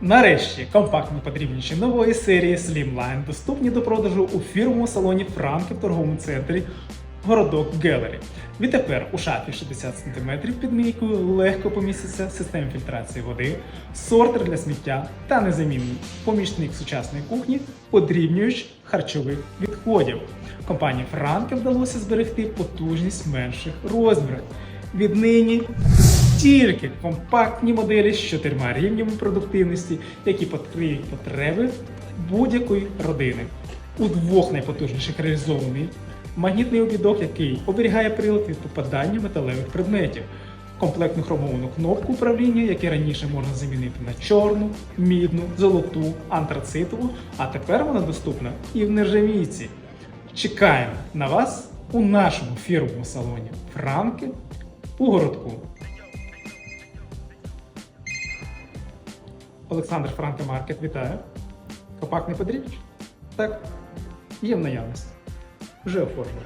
Нарешті компактно подрібніші нової серії Slimline доступні до продажу у фірмовому салоні Франки в торговому центрі Городок Гелері. Відтепер у шафі 60 см під мійкою легко поміститься система фільтрації води, сортер для сміття та незамінний помічник сучасної кухні, подрібнювач харчових відходів. Компанії Франки вдалося зберегти потужність в менших розмірах. Віднині тільки компактні моделі з чотирма рівнями продуктивності, які покриють потреби будь-якої родини. У двох найпотужніших реалізований магнітний обідок, який оберігає прилад від попадання металевих предметів. Комплектну хромовану кнопку управління, яку раніше можна замінити на чорну, мідну, золоту, антрацитову, а тепер вона доступна і в нержавійці. Чекаємо на вас у нашому фірмовому салоні Франки у городку. Олександр Франко Маркет вітаю. Копак не потрібен? Так, є в наявності. Вже оформлено.